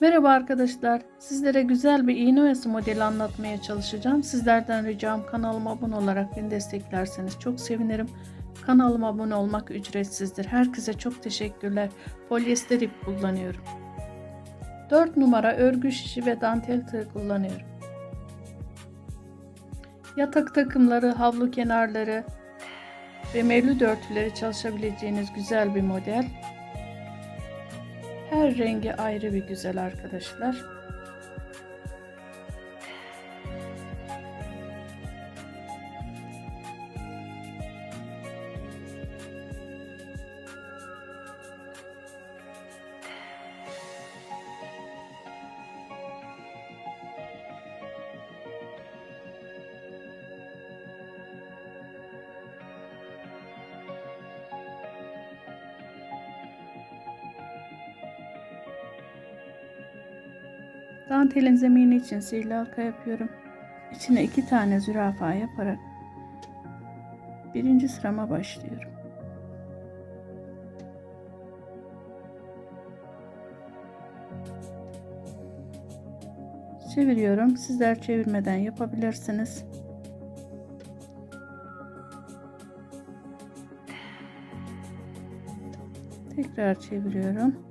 Merhaba arkadaşlar. Sizlere güzel bir iğne oyası modeli anlatmaya çalışacağım. Sizlerden ricam kanalıma abone olarak beni desteklerseniz çok sevinirim. Kanalıma abone olmak ücretsizdir. Herkese çok teşekkürler. Polyester ip kullanıyorum. 4 numara örgü şişi ve dantel tığ kullanıyorum. Yatak takımları, havlu kenarları ve mevlüt örtüleri çalışabileceğiniz güzel bir model. Her rengi ayrı bir güzel arkadaşlar. Dantelin zemini için sihirli halka yapıyorum. İçine iki tane zürafa yaparak birinci sırama başlıyorum. Çeviriyorum. Sizler çevirmeden yapabilirsiniz. Tekrar çeviriyorum.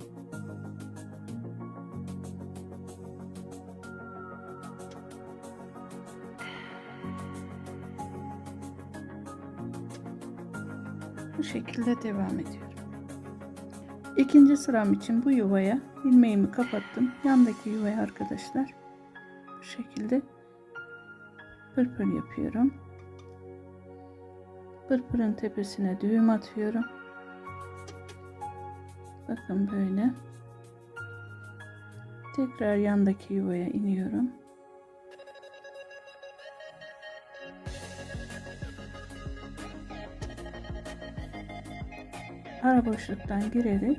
Bu şekilde devam ediyorum. İkinci sıram için bu yuvaya ilmeğimi kapattım. Yandaki yuvaya arkadaşlar bu şekilde pırpır yapıyorum. Pırpırın tepesine düğüm atıyorum. Bakın böyle. Tekrar yandaki yuvaya iniyorum. Ara boşluktan girerek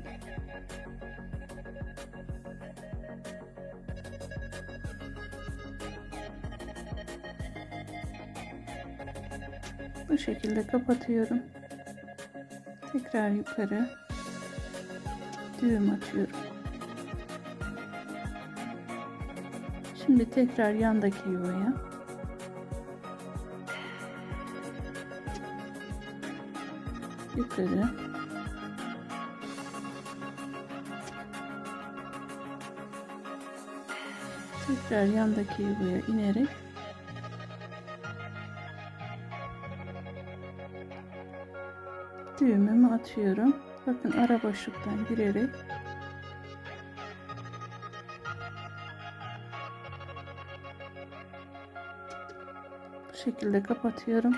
bu şekilde kapatıyorum. Tekrar yukarı düğüm atıyorum. Şimdi tekrar yandaki yuvaya yukarı tekrar yandaki yuvaya inerek düğümümü atıyorum. Bakın ara boşluktan girerek bu şekilde kapatıyorum.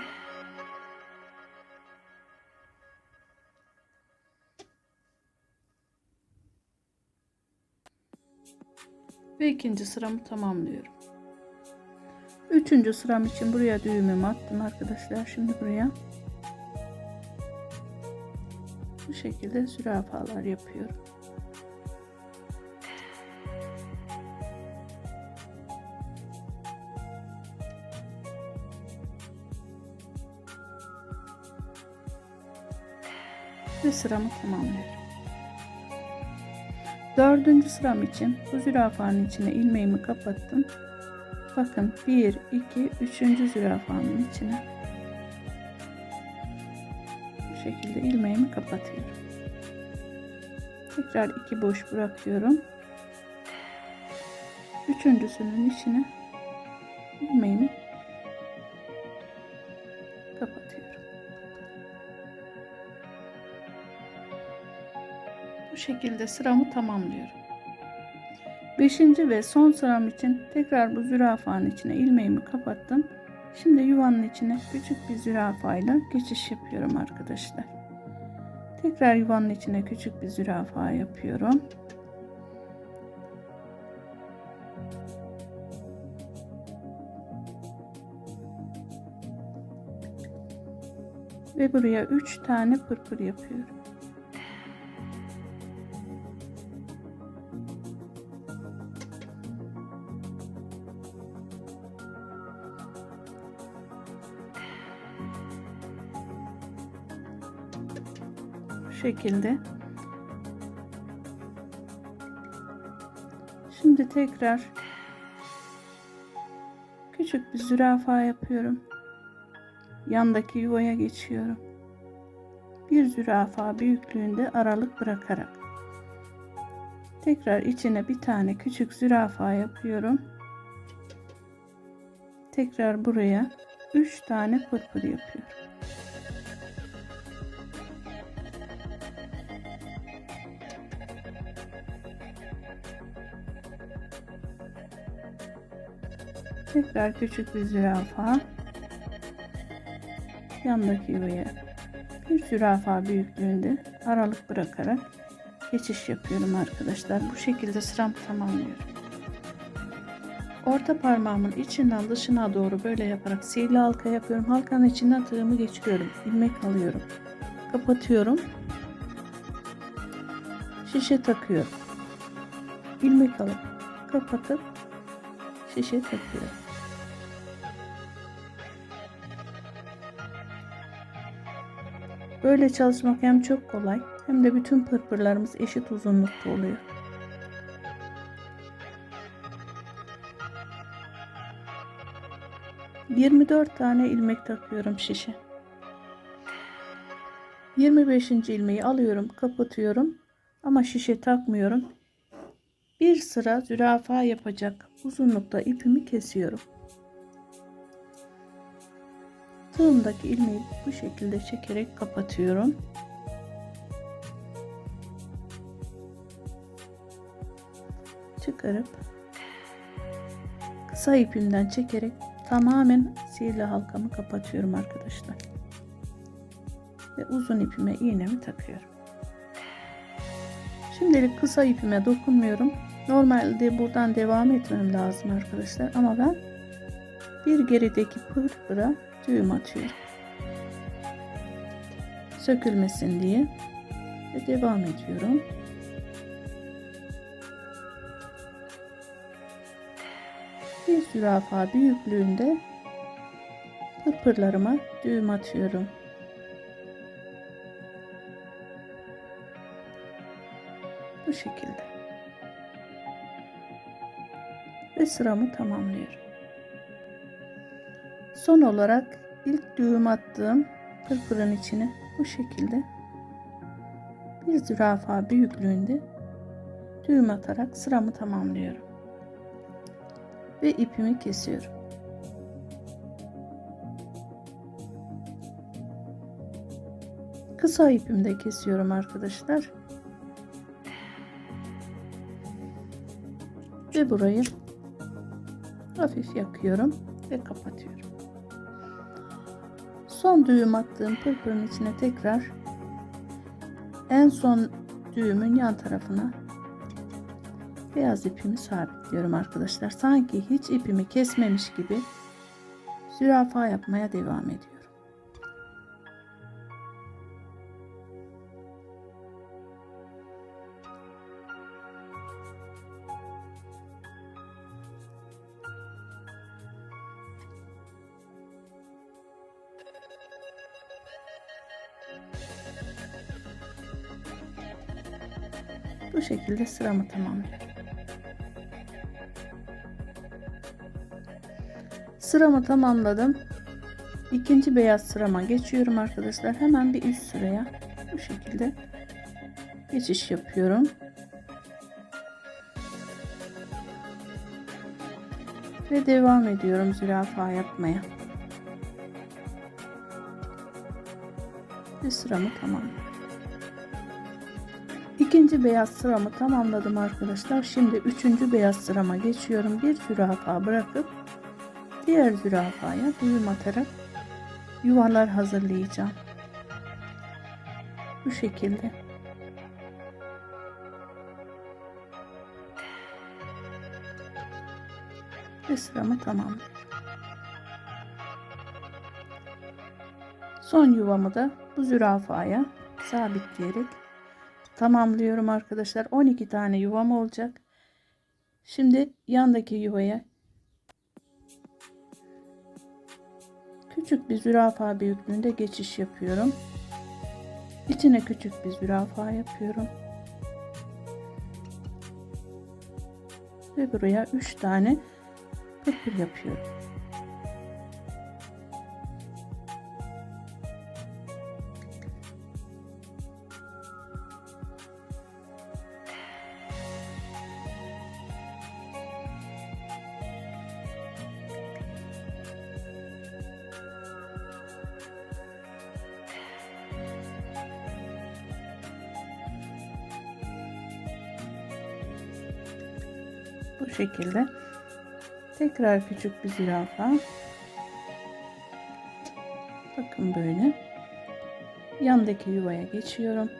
Ve ikinci sıramı tamamlıyorum. Üçüncü sıram için buraya düğümümü attım arkadaşlar. Şimdi buraya bu şekilde zürafalar yapıyorum. Ve sıramı tamamlıyorum. Dördüncü sıram için bu zürafanın içine ilmeğimi kapattım. Bakın 1, 2, 3. zürafanın içine bu şekilde ilmeğimi kapatıyorum. Tekrar iki boş bırakıyorum. Üçüncüsünün içine ilmeğimi şekilde sıramı tamamlıyorum. Beşinci ve son sıram için tekrar bu zürafanın içine ilmeğimi kapattım. Şimdi yuvanın içine küçük bir zürafayla geçiş yapıyorum arkadaşlar. Tekrar yuvanın içine küçük bir zürafa yapıyorum. Ve buraya 3 tane pırpır yapıyorum. Şekilde Şimdi tekrar küçük bir zürafa yapıyorum. Yandaki yuvaya geçiyorum. Bir zürafa büyüklüğünde aralık bırakarak tekrar içine bir tane küçük zürafa yapıyorum. Tekrar buraya 3 tane pırpır yapıyorum. Tekrar küçük bir zürafa. Yandaki yuvaya bir zürafa büyüklüğünde aralık bırakarak geçiş yapıyorum arkadaşlar. Bu şekilde sıramı tamamlıyorum. Orta parmağımın içinden dışına doğru böyle yaparak sihirli halka yapıyorum. Halkanın içinden tığımı geçiriyorum. ilmek alıyorum. Kapatıyorum. Şişe takıyorum. ilmek alıp kapatıp şişe takıyorum. Böyle çalışmak hem çok kolay hem de bütün pırpırlarımız eşit uzunlukta oluyor. Yirmi dört tane ilmek takıyorum şişe. 25. ilmeği alıyorum, kapatıyorum ama şişe takmıyorum. Bir sıra zürafa yapacak uzunlukta ipimi kesiyorum. Tığımdaki ilmeği bu şekilde çekerek kapatıyorum. Çıkarıp kısa ipimden çekerek tamamen sihirli halkamı kapatıyorum arkadaşlar. Ve uzun ipime iğnemi takıyorum. Şimdilik kısa ipime dokunmuyorum. Normalde buradan devam etmem lazım arkadaşlar ama ben bir gerideki pırpıra düğüm atıyorum. Sökülmesin diye ve devam ediyorum. Bir zürafa büyüklüğünde pırpırlarıma düğüm atıyorum. Bu şekilde. Ve sıramı tamamlıyorum. Son olarak ilk düğüm attığım pırpırın içine bu şekilde bir zürafa büyüklüğünde düğüm atarak sıramı tamamlıyorum. Ve ipimi kesiyorum. Kısa ipimde kesiyorum arkadaşlar. Ve burayı hafif yakıyorum ve kapatıyorum. Son düğüm attığım pırpırın içine tekrar en son düğümün yan tarafına beyaz ipimi sabitliyorum arkadaşlar. Sanki hiç ipimi kesmemiş gibi zürafa yapmaya devam ediyorum. Bu şekilde sıramı tamamlıyorum. Sıramı tamamladım. İkinci beyaz sırama geçiyorum arkadaşlar. Hemen bir üst sıraya bu şekilde geçiş yapıyorum. Ve devam ediyorum zürafa yapmaya. Ve sıramı tamamlıyorum. İkinci beyaz sıramı tamamladım arkadaşlar. Şimdi üçüncü beyaz sırama geçiyorum. Bir zürafa bırakıp diğer zürafaya düğüm atarak yuvarlar hazırlayacağım. Bu şekilde. Ve sıramı tamamlıyorum. Son yuvamı da bu zürafaya sabitleyerek tamamlıyorum arkadaşlar. 12 tane yuvam olacak. Şimdi yandaki yuvaya küçük bir zürafa büyüklüğünde geçiş yapıyorum. İçine küçük bir zürafa yapıyorum. Ve buraya 3 tane pırpır yapıyorum. Bu şekilde. Tekrar küçük bir zürafa. Bakın böyle. Yandaki yuvaya geçiyorum.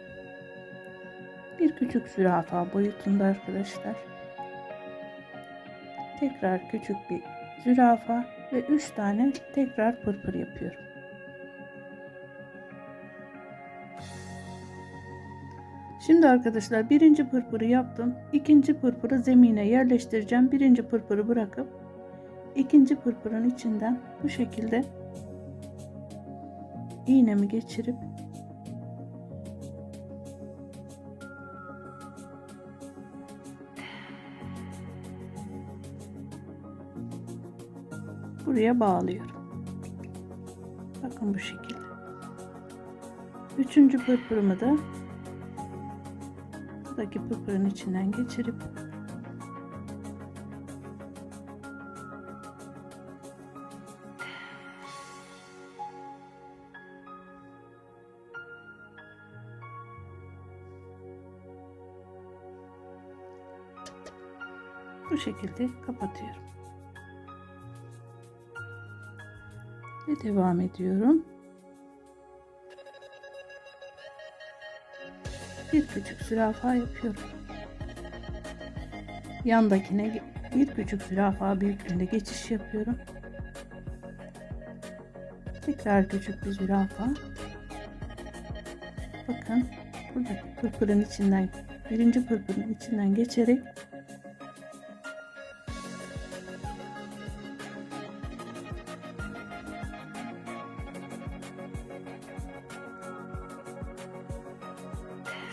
Bir küçük zürafa boyutunda arkadaşlar. Tekrar küçük bir zürafa ve 3 tane tekrar pırpır yapıyorum. Şimdi arkadaşlar birinci pırpırı yaptım. İkinci pırpırı zemine yerleştireceğim. Birinci pırpırı bırakıp ikinci pırpırın içinden bu şekilde iğnemi geçirip buraya bağlıyorum. Bakın bu şekilde. Üçüncü pırpırımı da buradaki pırpırın içinden geçirip bu şekilde kapatıyorum. Ve devam ediyorum. Bir küçük zürafa yapıyorum. Yandakine bir küçük zürafa büyüklüğünde geçiş yapıyorum. Tekrar küçük bir zürafa. Bakın buradaki pırpırın içinden birinci pırpırın içinden geçerek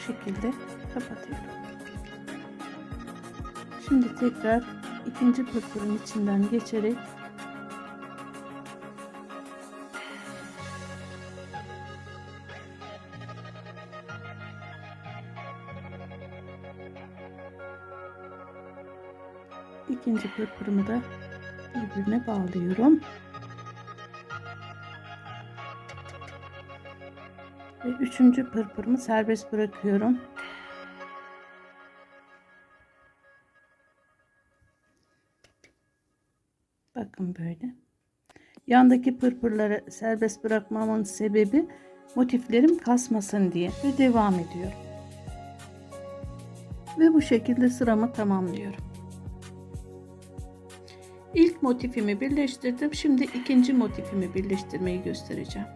şekilde kapatıyorum. Şimdi tekrar ikinci pırpırın içinden geçerek ikinci pırpırımı da birbirine bağlıyorum. Ve üçüncü pırpırımı serbest bırakıyorum. Bakın böyle. Yandaki pırpırları serbest bırakmamın sebebi motiflerim kasmasın diye ve devam ediyorum. Ve bu şekilde sıramı tamamlıyorum. İlk motifimi birleştirdim. Şimdi ikinci motifimi birleştirmeyi göstereceğim.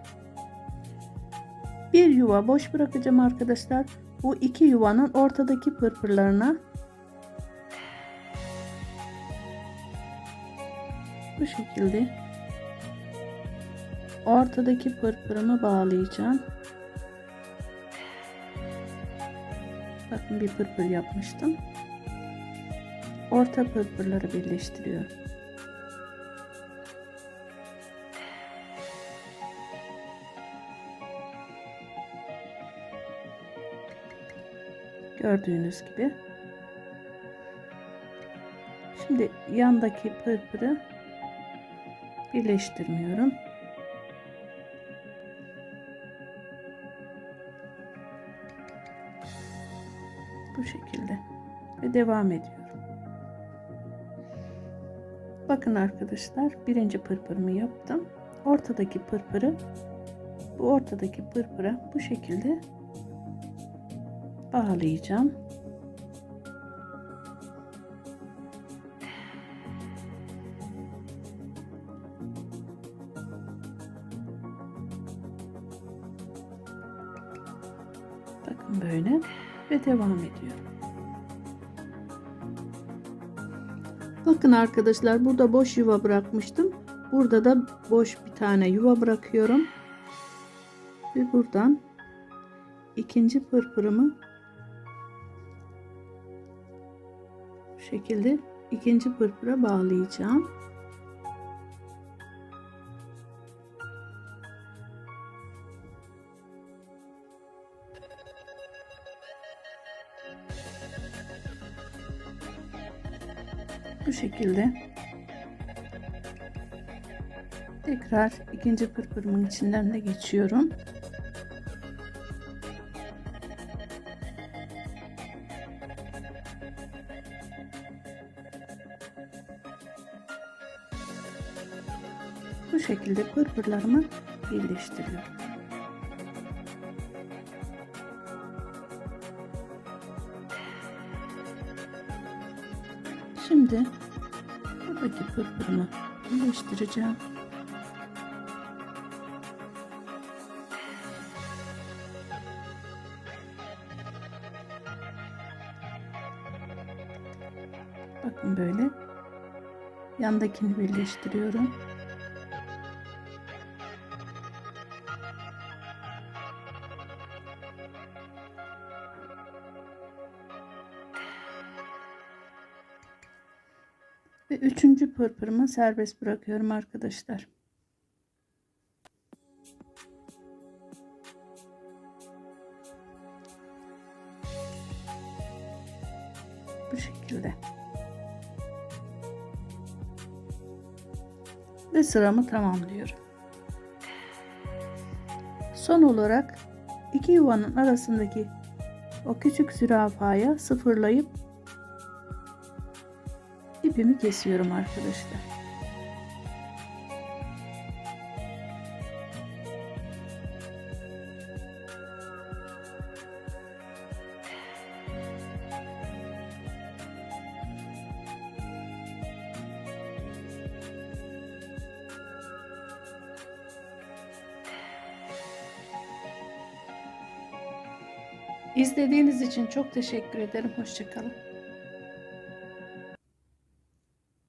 Bir yuva boş bırakacağım arkadaşlar. Bu iki yuvanın ortadaki pırpırlarına bu şekilde ortadaki pırpırımı bağlayacağım. Bakın bir pırpır yapmıştım. Orta pırpırları birleştiriyorum. Gördüğünüz gibi. Şimdi yandaki pırpırı birleştirmiyorum. Bu şekilde ve devam ediyorum. Bakın arkadaşlar birinci pırpırımı yaptım. Ortadaki pırpırı bu ortadaki pırpıra bu şekilde bağlayacağım. Bakın böyle ve devam ediyorum. Bakın arkadaşlar burada boş yuva bırakmıştım. Burada da boş bir tane yuva bırakıyorum. Ve buradan ikinci pırpırımı şekilde ikinci pırpıra bağlayacağım. Bu şekilde tekrar ikinci pırpırımın içinden de geçiyorum. Pırpırlarımı birleştiriyorum. Şimdi buradaki pırpırımı birleştireceğim. Bakın böyle yandakini birleştiriyorum. Ve üçüncü pırpırımı serbest bırakıyorum arkadaşlar. Bu şekilde. Ve sıramı tamamlıyorum. Son olarak iki yuvanın arasındaki o küçük zürafaya sıfırlayıp ipimi kesiyorum arkadaşlar. İzlediğiniz için çok teşekkür ederim. Hoşçakalın.